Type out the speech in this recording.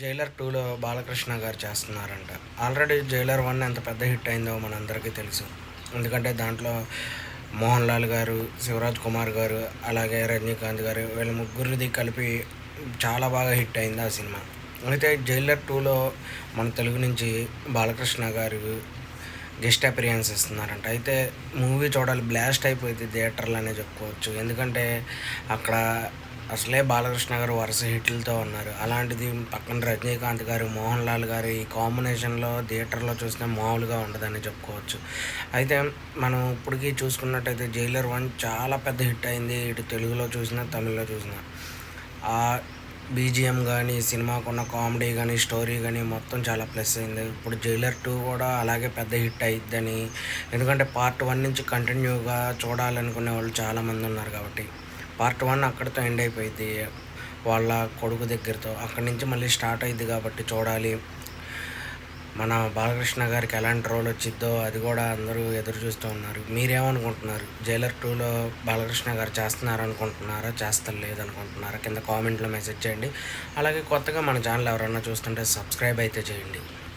Jailer టూలో బాలకృష్ణ గారు చేస్తున్నారంట. ఆల్రెడీ జైలర్ వన్ ఎంత పెద్ద హిట్ అయిందో మనందరికీ తెలుసు. ఎందుకంటే దాంట్లో మోహన్ లాల్ గారు శివరాజ్ కుమార్ గారు అలాగే రజనీకాంత్ గారు వీళ్ళ ముగ్గురిది కలిపి చాలా బాగా హిట్ అయింది ఆ సినిమా. అయితే జైలర్ టూలో మన తెలుగు నుంచి బాలకృష్ణ గారు గెస్ట్ అపిరియన్స్ ఇస్తున్నారంట. అయితే మూవీ చూడాలి బ్లాస్ట్ అయిపోయింది థియేటర్లు అనే చెప్పుకోవచ్చు. ఎందుకంటే అక్కడ అసలే బాలకృష్ణ గారు వరుస హిట్లతో ఉన్నారు. అలాంటిది పక్కన రజనీకాంత్ గారు మోహన్ లాల్ గారు ఈ కాంబినేషన్లో థియేటర్లో చూస్తే మామూలుగా ఉండదని చెప్పుకోవచ్చు. అయితే మనం ఇప్పటికీ చూసుకున్నట్టయితే జైలర్ వన్ చాలా పెద్ద హిట్ అయింది. ఇటు తెలుగులో చూసినా తమిళ్ళో చూసినా. ఆ బీజిఎం కానీ సినిమాకున్న కామెడీ కానీ స్టోరీ కానీ మొత్తం చాలా ప్లస్ అయింది. ఇప్పుడు జైలర్ టూ కూడా అలాగే పెద్ద హిట్ అయిద్దని. ఎందుకంటే పార్ట్ వన్ నుంచి కంటిన్యూగా చూడాలనుకునే వాళ్ళు చాలామంది ఉన్నారు కాబట్టి. పార్ట్ వన్ అక్కడితో ఎండ్ అయిపోయింది. వాళ్ళ కొడుకు దగ్గరతో. అక్కడి నుంచి మళ్ళీ స్టార్ట్ అయింది కాబట్టి చూడాలి. మన బాలకృష్ణ గారికి ఎలాంటి రోల్ వచ్చిద్దో అది కూడా అందరూ ఎదురు చూస్తూ ఉన్నారు. మీరేమనుకుంటున్నారు? జైలర్ టూలో బాలకృష్ణ గారు చేస్తున్నారు అనుకుంటున్నారా చేస్తారు లేదనుకుంటున్నారా కింద కామెంట్లో మెసేజ్ చేయండి. అలాగే కొత్తగా మన ఛానల్ ఎవరన్నా చూస్తుంటే సబ్స్క్రైబ్ అయితే చేయండి.